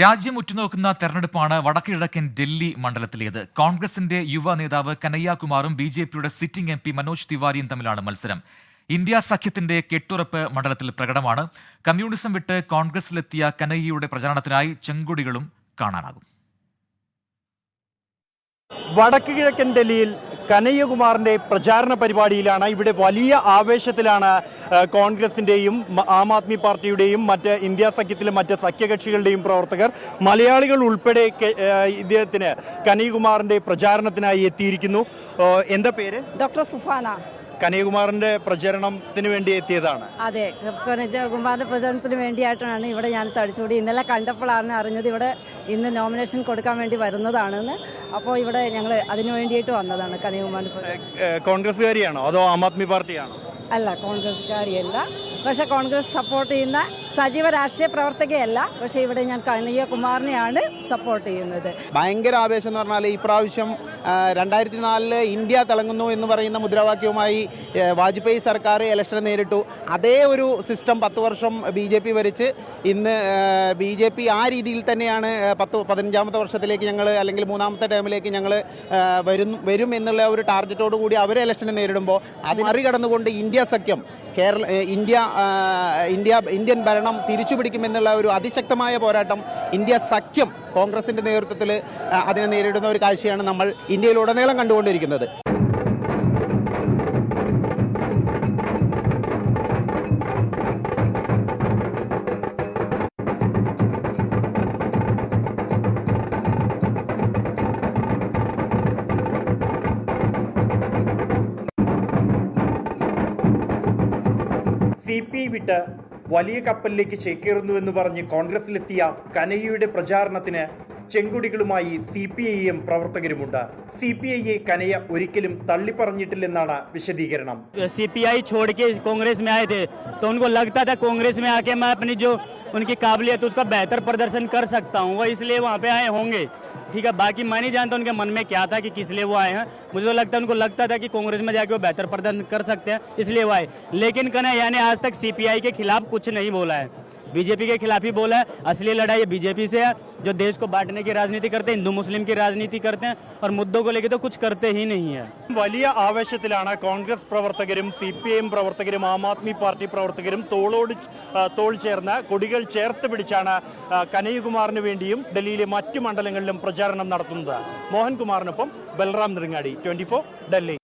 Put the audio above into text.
രാജ്യം ഉറ്റുനോക്കുന്ന തെരഞ്ഞെടുപ്പാണ് വടക്കുകിഴക്കൻ ഡൽഹി മണ്ഡലത്തിലേത്. കോൺഗ്രസിന്റെ യുവ നേതാവ് കനയ്യകുമാറും ബി ജെ പിയുടെ സിറ്റിംഗ് എം പി മനോജ് തിവാരിയും തമ്മിലാണ് മത്സരം. ഇന്ത്യ സഖ്യത്തിന്റെ കെട്ടുറപ്പ് മണ്ഡലത്തിൽ പ്രകടമാണ്. കമ്മ്യൂണിസം വിട്ട് കോൺഗ്രസിലെത്തിയ കനയ്യയുടെ പ്രചാരണത്തിനായി ചെങ്കൊടികളും കാണാനാകും. വടക്ക് കിഴക്കൻ ഡൽഹിയിൽ കനയ്യകുമാറിന്റെ പ്രചാരണ പരിപാടിയിലാണ്. ഇവിടെ വലിയ ആവേശത്തിലാണ് കോൺഗ്രസിന്റെയും ആം ആദ്മി പാർട്ടിയുടെയും മറ്റ് ഇന്ത്യ സഖ്യത്തിലെ മറ്റ് സഖ്യകക്ഷികളുടെയും പ്രവർത്തകർ മലയാളികൾ ഉൾപ്പെടെ ഇദ്ദേഹത്തിന് കനയ്യകുമാറിന്റെ പ്രചാരണത്തിനായി എത്തിയിരിക്കുന്നു. എന്താ പേര്? ഡോക്ടർ സുഫാന. കനയ്യകുമാറിന്റെ പ്രചരണത്തിന് വേണ്ടി എത്തിയതാണ്. അതെ കുമാറിന്റെ പ്രചരണത്തിന് വേണ്ടിയായിട്ടാണ് ഇവിടെ ഞാൻ തടിച്ചുകൂടി. ഇന്നലെ കണ്ടപ്പോഴാണ് അറിഞ്ഞത് ഇവിടെ ഇന്ന് നോമിനേഷൻ കൊടുക്കാൻ വേണ്ടി വരുന്നതാണെന്ന്. അപ്പോൾ ഇവിടെ ഞങ്ങൾ അതിനു വേണ്ടിയിട്ട് വന്നതാണ് കനികുമാറിന്റെ കോൺഗ്രസ്സുകാരിയാണോ? അതോ ആം ആദ്മി പാർട്ടിയാണോ? അല്ല കോൺഗ്രസ്സുകാരിയല്ല. പക്ഷെ കോൺഗ്രസ് സപ്പോർട്ട് ചെയ്യുന്ന സജീവ രാഷ്ട്രീയ പ്രവർത്തകയല്ല പക്ഷേ ഇവിടെ ഞാൻ കനയ്യകുമാറിനെയാണ് സപ്പോർട്ട് ചെയ്യുന്നത്. ഭയങ്കര ആവേശം എന്ന് പറഞ്ഞാൽ ഈ പ്രാവശ്യം രണ്ടായിരത്തി നാലിൽ ഇന്ത്യ തിളങ്ങുന്നു എന്ന് പറയുന്ന മുദ്രാവാക്യവുമായി വാജ്പേയി സർക്കാർ ഇലക്ഷൻ നേരിട്ടു. അതേ ഒരു സിസ്റ്റം പത്ത് വർഷം ബി ജെ പി ഭരിച്ച് ഇന്ന് ബി ജെ പി ആ രീതിയിൽ തന്നെയാണ് പത്ത് പതിനഞ്ചാമത്തെ വർഷത്തിലേക്ക് ഞങ്ങൾ അല്ലെങ്കിൽ മൂന്നാമത്തെ ടേമിലേക്ക് ഞങ്ങൾ വരും വരും എന്നുള്ള ഒരു ടാർഗറ്റോട് കൂടി അവർ ഇലക്ഷനെ നേരിടുമ്പോൾ അത് മറികടന്നുകൊണ്ട് ഇന്ത്യ സഖ്യം കേരള ഇന്ത്യ ഇന്ത്യ ഇന്ത്യൻ ഭരണം തിരിച്ചു പിടിക്കുമെന്നുള്ള ഒരു അതിശക്തമായ പോരാട്ടം ഇന്ത്യ സഖ്യം കോൺഗ്രസിന്റെ നേതൃത്വത്തിൽ അതിനെ നേരിടുന്ന ഒരു കാഴ്ചയാണ് നമ്മൾ ഇന്ത്യയിലുടനീളം കണ്ടുകൊണ്ടിരിക്കുന്നത്. സി പി വിട്ട് വലിയ കപ്പലിലേക്ക് ചേക്കേറുന്നുവെന്ന് പറഞ്ഞ് കോൺഗ്രസിലെത്തിയ കനയ്യയുടെ പ്രചാരണത്തിന് ചെങ്കൊടികളുമായി സി പി ഐ എം പ്രവർത്തകരുമുണ്ട് സി പി ഐയെ കനയ്യ ഒരിക്കലും തള്ളിപ്പറഞ്ഞിട്ടില്ലെന്നാണ് വിശദീകരണം सीपीआई छोड़ के कांग्रेस में आए थे तो उनको लगता था कांग्रेस में आके मैं अपनी जो उनकी काबिलियत, उसका बेहतर प्रदर्शन कर सकता हूँ। वह इसलिए वहाँ पे आए होंगे। ठीक है, बाकी मैं नहीं जानता उनके मन में क्या था कि किस लिए वो आए हैं। मुझे तो लगता है, उनको लगता था कि कांग्रेस में जाके वो बेहतर प्रदर्शन कर सकते हैं, इसलिए वो आए। लेकिन कन्हैया ने आज तक सीपीआई के खिलाफ कुछ नहीं बोला है। बीजेपी के खिलाफ ही बोला है असली लड़ाई बीजेपी से है जो देश को बांटने की राजनीति करते हैं हिंदू मुस्लिम की राजनीति करते हैं और मुद्दों को लेकर तो कुछ करते ही नहीं है വലിയ ആവേശത്തിലാണ് കോൺഗ്രസ് പ്രവർത്തകരും സി പി ഐ എം പ്രവർത്തകരും ആം ആദ്മി പാർട്ടി പ്രവർത്തകരും തോളോട് ആ, തോൾ ചേർന്ന് കൊടികൾ ചേർത്ത് പിടിച്ചാണ് ആ, കനയ്യകുമാറിന് വേണ്ടിയും ഡൽഹിയിലെ മറ്റു മണ്ഡലങ്ങളിലും പ്രചാരണം നടത്തുന്നത് മോഹൻകുമാറിനൊപ്പം ബൽറാം നെടുങ്ങാടി ട്വന്റി ഡൽഹി